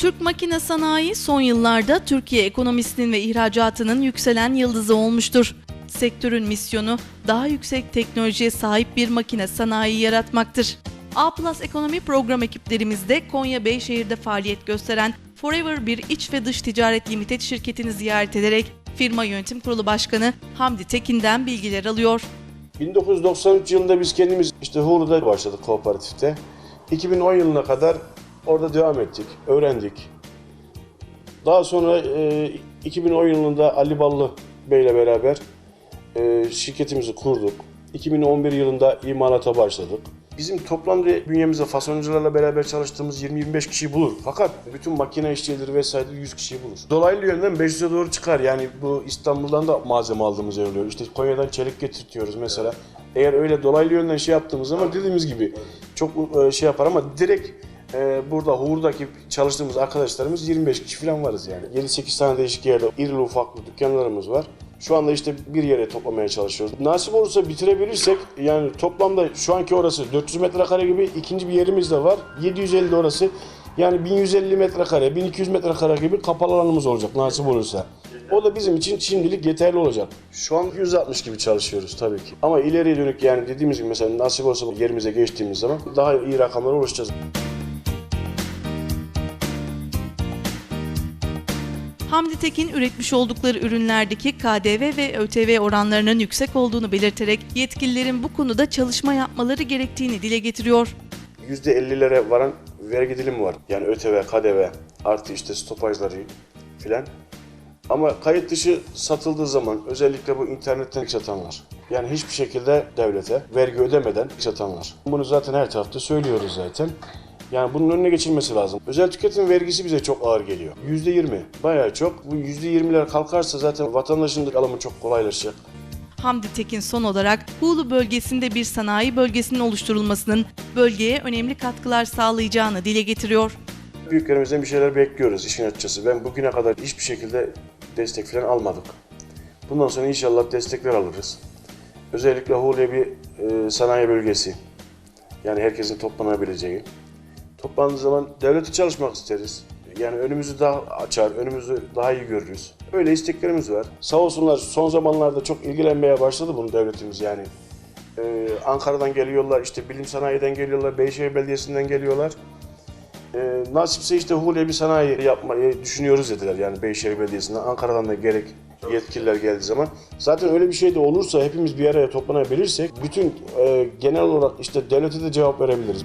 Türk makine sanayi son yıllarda Türkiye ekonomisinin ve ihracatının yükselen yıldızı olmuştur. Sektörün misyonu daha yüksek teknolojiye sahip bir makine sanayi yaratmaktır. A Plus Ekonomi Program ekiplerimizde Konya Beyşehir'de faaliyet gösteren Forever bir iç ve dış ticaret limited şirketini ziyaret ederek firma yönetim kurulu başkanı Hamdi Tekin'den bilgiler alıyor. 1993 yılında biz kendimiz işte Hulu'da başladık kooperatifte. 2010 yılına kadar orada devam ettik, öğrendik. Daha sonra e, 2010 yılında Ali Ballı Bey ile beraber e, şirketimizi kurduk. 2011 yılında imalata başladık. Bizim toplam bir bünyemizde fasoncularla beraber çalıştığımız 20-25 kişiyi bulur. Fakat bütün makine işçileri vesaire 100 kişiyi bulur. Dolaylı yönden 500'e doğru çıkar. Yani bu İstanbul'dan da malzeme aldığımız yer oluyor. İşte Konya'dan çelik getirtiyoruz mesela. Eğer öyle dolaylı yönden şey yaptığımız zaman dediğimiz gibi çok e, şey yapar ama direkt e, burada Huğur'daki çalıştığımız arkadaşlarımız 25 kişi falan varız yani. 7-8 tane değişik yerde irili ufaklı dükkanlarımız var. Şu anda işte bir yere toplamaya çalışıyoruz. Nasip olursa bitirebilirsek yani toplamda şu anki orası 400 metrekare gibi ikinci bir yerimiz de var. 750 de orası. Yani 1150 metrekare, 1200 metrekare gibi kapalı alanımız olacak nasip olursa. O da bizim için şimdilik yeterli olacak. Şu an 160 gibi çalışıyoruz tabii ki. Ama ileriye dönük yani dediğimiz gibi mesela nasip olsa yerimize geçtiğimiz zaman daha iyi rakamlara ulaşacağız. Hamdi Tekin üretmiş oldukları ürünlerdeki KDV ve ÖTV oranlarının yüksek olduğunu belirterek yetkililerin bu konuda çalışma yapmaları gerektiğini dile getiriyor. %50'lere varan vergi dilimi var. Yani ÖTV, KDV artı işte stopajları filan. Ama kayıt dışı satıldığı zaman özellikle bu internetten satanlar. Yani hiçbir şekilde devlete vergi ödemeden satanlar. Bunu zaten her tarafta söylüyoruz zaten. Yani bunun önüne geçilmesi lazım. Özel tüketim vergisi bize çok ağır geliyor. %20 bayağı çok. Bu %20'ler kalkarsa zaten vatandaşın da alımı çok kolaylaşacak. Hamdi Tekin son olarak Hulu bölgesinde bir sanayi bölgesinin oluşturulmasının bölgeye önemli katkılar sağlayacağını dile getiriyor. Büyüklerimizden bir şeyler bekliyoruz işin açıkçası. Ben bugüne kadar hiçbir şekilde destek falan almadık. Bundan sonra inşallah destekler alırız. Özellikle Hulu'ya bir e, sanayi bölgesi. Yani herkesin toplanabileceği. Toplandığı zaman devlete çalışmak isteriz. Yani önümüzü daha açar, önümüzü daha iyi görürüz. Öyle isteklerimiz var. Sağ olsunlar son zamanlarda çok ilgilenmeye başladı bunu devletimiz yani. Ee, Ankara'dan geliyorlar, işte bilim sanayiden geliyorlar, Beyşehir Belediyesi'nden geliyorlar. Ee, nasipse işte Hulu'ya bir sanayi yapmayı düşünüyoruz dediler yani Beyşehir Belediyesi'nden. Ankara'dan da gerek yetkililer geldiği zaman. Zaten öyle bir şey de olursa hepimiz bir araya toplanabilirsek bütün e, genel olarak işte devlete de cevap verebiliriz.